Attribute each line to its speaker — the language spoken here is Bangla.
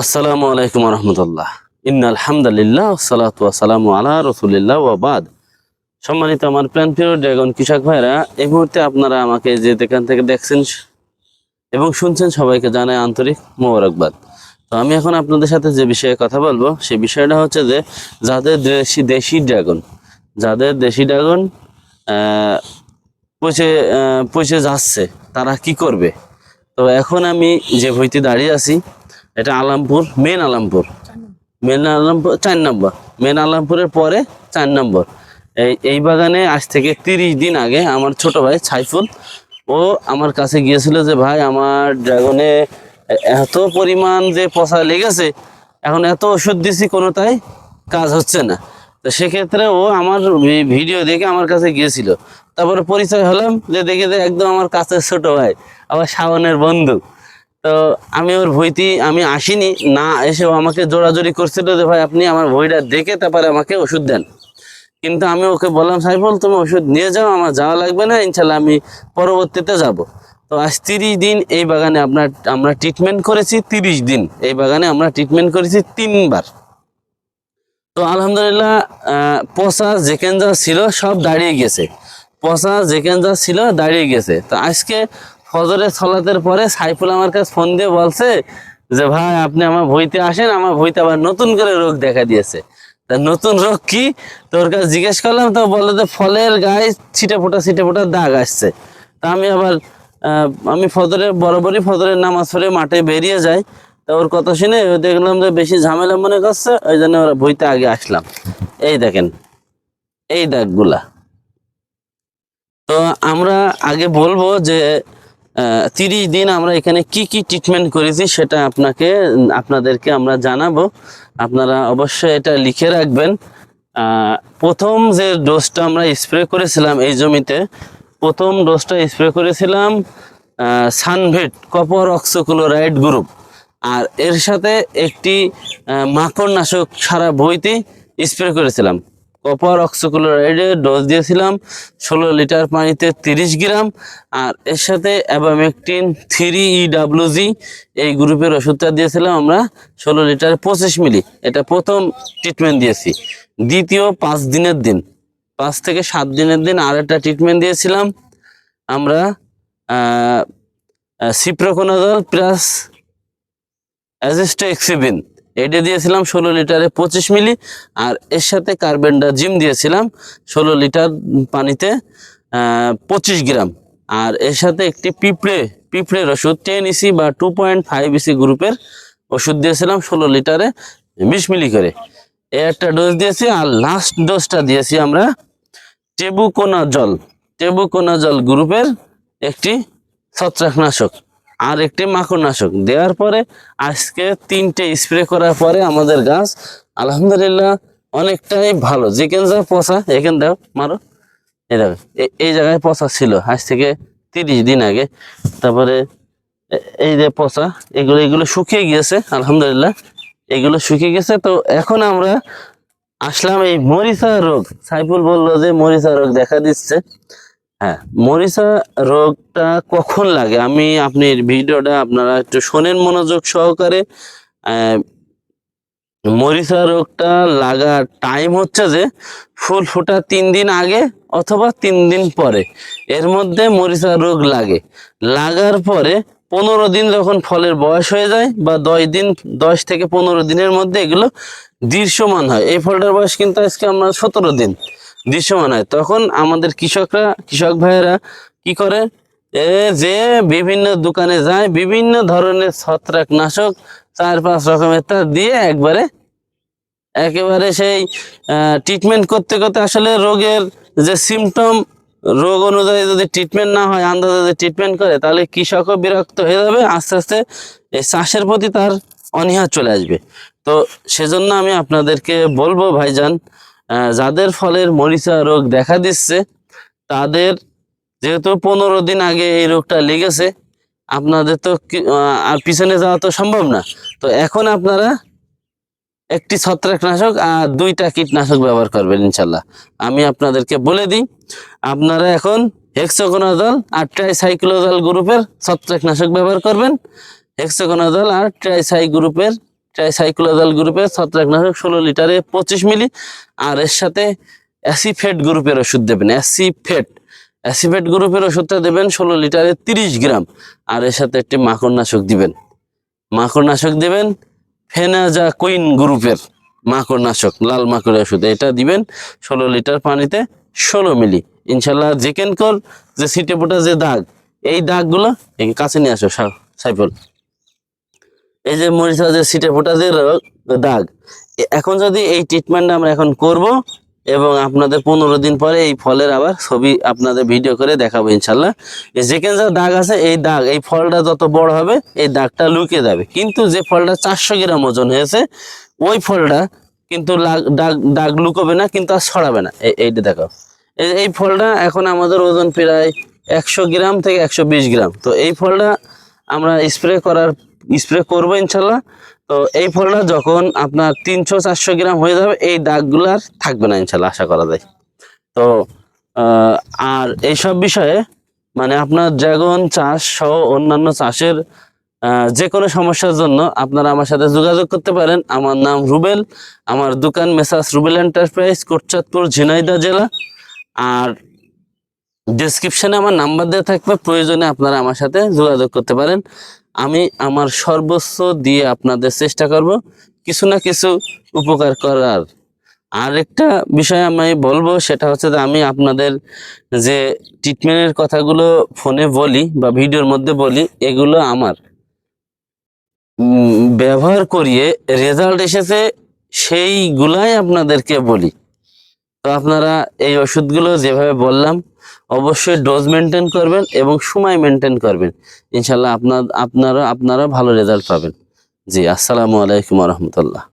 Speaker 1: আসসালামু আলাইকুম রহমতুল্লাহ ইন্না আলহামদুলিল্লাহ সালাতু সালাম আলা রসুলিল্লাহ ওয়াবাদ সম্মানিত আমার প্ল্যান প্রিয় ড্রাগন কৃষক ভাইরা, এই মুহূর্তে আপনারা আমাকে যে যেখান থেকে দেখছেন এবং শুনছেন সবাইকে জানাই আন্তরিক মোবারকবাদ। তো আমি এখন আপনাদের সাথে যে বিষয়ে কথা বলব সে বিষয়টা হচ্ছে যে যাদের দেশি দেশি ড্রাগন, যাদের দেশি ড্রাগন পচে পচে যাচ্ছে, তারা কি করবে? তো এখন আমি যে ভইতে দাঁড়িয়ে আছি এটা আলমপুর মেন আলামপুর। মেন আলমপুর, চার নম্বর মেন আলামপুরের পরে চার নম্বর এই এই বাগানে আজ থেকে তিরিশ দিন আগে আমার ছোট ভাই ছাইফুল ও আমার কাছে গিয়েছিল যে, ভাই, আমার ড্রাগনে এত পরিমাণ যে পচা লেগেছে, এখন এত ওষুধ দিছি, কোনোটাই কাজ হচ্ছে না। তো সেক্ষেত্রে ও আমার ভিডিও দেখে আমার কাছে গিয়েছিল। তারপরে পরিচয় হলাম যে, দেখে যে একদম আমার কাছের ছোট ভাই আবার শাওনের বন্ধু। তো আমি ওর ভইতি আমি আসিনি, না এসে ও আমাকে জোরাজোরি করছিল যে ভাই আপনি আমার ভইটা দেখে তারপরে আমাকে ওষুধ দেন। কিন্তু আমি ওকে বললাম, সাইফুল, তুমি ওষুধ নিয়ে যাও, আমার যাওয়া লাগবে না ইনশাল্লাহ আমি পরবর্তীতে যাব। তো আজ তিরিশ দিন এই বাগানে আপনার, আমরা ট্রিটমেন্ট করেছি তিরিশ দিন। এই বাগানে আমরা ট্রিটমেন্ট করেছি তিনবার। তো আলহামদুলিল্লাহ পচা যেখান যা ছিল সব দাঁড়িয়ে গেছে। পচা যেখান যা ছিল দাঁড়িয়ে গেছে। তো আজকে ফজরের সলাতের পরে সাইফুল আমার কাছে ফোন দিয়ে বলছে যে, ভাই, আপনি আমার ভইতে আসেন, আমার ভইতে আবার নতুন করে রোগ দেখা দিয়েছে। তা নতুন রোগ কি? তোর কাছে জিজ্ঞেস করলাম, তো বলে যে, ফলের গায়ে ছিটে ফোটা ছিটে ফোটা দাগ আসছে। তা আমি আবার আমি ফজরের, বরাবরই ফজরের নামাজ পড়ে মাঠে বেরিয়ে যাই। তা ওর কথা শুনে দেখলাম যে, বেশি ঝামেলা মনে করছে, ওই জন্য ওরা বইতে আগে আসলাম। এই দেখেন, এই দাগগুলা। তো আমরা আগে বলব যে তিরিশ দিন আমরা এখানে কি কি ট্রিটমেন্ট করেছি সেটা আপনাকে, আপনাদেরকে আমরা জানাব। আপনারা অবশ্যই এটা লিখে রাখবেন। প্রথম যে ডোজটা আমরা স্প্রে করেছিলাম এই জমিতে, প্রথম ডোজটা স্প্রে করেছিলাম সানভেট কপার অক্সোক্লোরাইড গ্রুপ আর এর সাথে একটি মাকড়নাশক সারা বইতে স্প্রে করেছিলাম। কপার অক্সোক্লোরাইডের ডোজ দিয়েছিলাম, ষোলো লিটার পানিতে তিরিশ গ্রাম, আর এর সাথে অ্যাবামেকটিন থ্রি ইডাব্লিউজি এই গ্রুপের ওষুধটা দিয়েছিলাম আমরা ষোলো লিটার পঁচিশ মিলি। এটা প্রথম ট্রিটমেন্ট দিয়েছি। দ্বিতীয় পাঁচ দিনের দিন, পাঁচ থেকে সাত দিনের দিন আর একটা ট্রিটমেন্ট দিয়েছিলাম আমরা সিপ্রোকোনাজল প্লাস অ্যাজিস্টোএক্সিবিন এটা দিয়েছিলাম ষোলো লিটারে পঁচিশ মিলি, আর এর সাথে কার্বেন্ডাজিম দিয়েছিলাম ষোলো লিটার পানিতে পঁচিশ গ্রাম। আর এর সাথে একটি পিঁপড়ে, পিঁপড়ের ওষুধ টেন ইসি বা টু পয়েন্ট ফাইভ ইসি গ্রুপের ওষুধ দিয়েছিলাম ষোলো লিটারে বিশ মিলি করে। এ একটা ডোজ দিয়েছি, আর লাস্ট ডোজটা দিয়েছি আমরা টেবুকোনা জল টেবুকোনা জল গ্রুপের একটি ছত্রাকনাশক। আর একটি মাকড়নাশক দেওয়ার পরে আজকে তিনটে স্প্রে করার পরে আমাদের গাছ আলহামদুলিল্লাহ অনেকটাই ভালো। যেখান যা পচা, এখান দাও, মারো। এই দেখো এই জায়গায় পচা ছিল, আজ থেকে তিরিশ দিন আগে। তারপরে এই যে পচা, এগুলো এগুলো শুকিয়ে গিয়েছে, আলহামদুলিল্লাহ। এগুলো শুকিয়ে গেছে তো এখন আমরা আসলাম এই মরিচা রোগ। সাইফুল বলল যে মরিচা রোগ দেখা দিচ্ছে। হ্যাঁ মরিচা রোগটা কখন লাগে? আমি আপনি ভিডিওটা আপনারা একটু শোনেন মনোযোগ সহকারে। মরিচা রোগটা লাগার টাইম হচ্ছে যে ফুল ফোটা তিন দিন আগে অথবা তিন দিন পরে। এর মধ্যে মরিচা রোগ লাগে। লাগার পরে পনেরো দিন যখন ফলের বয়স হয়ে যায় বা দশ দিন, দশ থেকে পনেরো দিনের মধ্যে এগুলো দৃশ্যমান হয়। এই ফলটার বয়স কিন্তু আজকে আমরা সতেরো দিন। দৃশ্যমান হয়। তখন আমাদের কৃষকরা, কৃষক ভাইয়েরা কি করে? যে বিভিন্ন দোকানে যায়, বিভিন্ন ধরনের ছত্রাকনাশক চার পাঁচ রকমের তা দিয়ে একবারে, একেবারে সেই ট্রিটমেন্ট করতে করতে আসলে রোগের যে সিমটম রোগ অনুযায়ী যদি ট্রিটমেন্ট না হয়, আন্দাজে যদি ট্রিটমেন্ট করে, তাহলে কৃষকও বিরক্ত হয়ে যাবে, আস্তে আস্তে এই চাষের প্রতি তার অনীহা চলে আসবে। তো সেজন্য আমি আপনাদেরকে বলব, ভাইজান যাদের ফলের মরিচা রোগ দেখা দিচ্ছে, তাদের যেহেতু পনেরো দিন আগে এই রোগটা লেগেছে, আপনাদের তো আর পিছনে যাওয়া তো সম্ভব না। তো এখন আপনারা একটি ছত্রাকনাশক আর দুইটা কীটনাশক ব্যবহার করবেন ইনশাল্লাহ। আমি আপনাদেরকে বলে দিই, আপনারা এখন হেক্সোকোনাজল আর ট্রাইসাইক্লোজল গ্রুপের ছত্রাকনাশক ব্যবহার করবেন। হেক্সোকোনাজল আর ট্রাইসাই গ্রুপের ট্রাইসাইক্লোজাল গ্রুপের ছত্রাকনাশক ষোলো লিটারে পঁচিশ মিলি, আর এর সাথে অ্যাসিফেট গ্রুপের ওষুধ দেবেন, অ্যাসিফেট। অ্যাসিফেট গ্রুপের ওষুধটা দেবেন ষোলো লিটারে তিরিশ গ্রাম, আর এর সাথে একটি মাকড়নাশক দিবেন। মাকড়নাশক দিবেন ফেনাজা কুইন গ্রুপের মাকড়নাশক, লাল মাকড়ের ওষুধ। এটা দিবেন ষোলো লিটার পানিতে ষোলো মিলি। ইনশাল্লাহ জিকেন কর যে সিটে পোটা যে দাগ, এই দাগগুলো কাছে নিয়ে আসো সাইফুল। এই যে মরিচা যে সিটে ফোটা যে রোগ, দাগ এখন যদি এই ট্রিটমেন্টটা আমরা এখন করব এবং আপনাদের পনেরো দিন পরে এই ফলের আবার ছবি আপনাদের ভিডিও করে দেখাবো ইনশাল্লাহ। যেখানে যা দাগ আছে এই দাগ এই ফলটা যত বড় হবে এই দাগটা লুকিয়ে যাবে। কিন্তু যে ফলটা চারশো গ্রাম ওজন হয়েছে ওই ফলটা কিন্তু দাগ দাগ লুকোবে না কিন্তু আর ছড়াবে না। এইটা দেখো। এই এই ফলটা এখন আমাদের ওজন প্রায় একশো গ্রাম থেকে একশো বিশ গ্রাম। তো এই ফলটা আমরা স্প্রে করার স্প্রে করব ইনশাল্লাহ। তো এই ফলটা যখন আপনার তিনশো চারশো গ্রাম হয়ে যাবে, এই দাগগুলো আর থাকবে না ইনশাল্লাহ, আশা করা যায়। তো আর এইসব বিষয়ে মানে আপনার ড্রাগন চাষ সহ অন্যান্য চাষের যে কোনো সমস্যার জন্য আপনারা আমার সাথে যোগাযোগ করতে পারেন। আমার নাম রুবেল, আমার দোকান মেসাস রুবেল এন্টারপ্রাইজ, কোটচাঁদপুর ঝিনাইদা জেলা। আর ডেসক্রিপশনে আমার নাম্বার দেওয়া থাকবে, প্রয়োজনে আপনারা আমার সাথে যোগাযোগ করতে পারেন। আমি আমার সর্বোচ্চ দিয়ে আপনাদের চেষ্টা করব কিছু না কিছু উপকার করার। আরেকটা বিষয় আমি বলব, সেটা হচ্ছে যে আমি আপনাদের যে ট্রিটমেন্টের কথাগুলো ফোনে বলি বা ভিডিওর মধ্যে বলি, এগুলো আমার। ব্যবহার করিয়ে রেজাল্ট এসেছে সেইগুলাই আপনাদেরকে বলি। তো আপনারা এই ওষুধগুলো যেভাবে বললাম, অবশ্যই ডোজ মেনটেন করবেন এবং সময় মেনটেন করবেন। ইনশাল্লাহ আপনার আপনারা আপনারা ভালো রেজাল্ট পাবেন। জি, আসসালামু আলাইকুম রহমতুল্লাহ।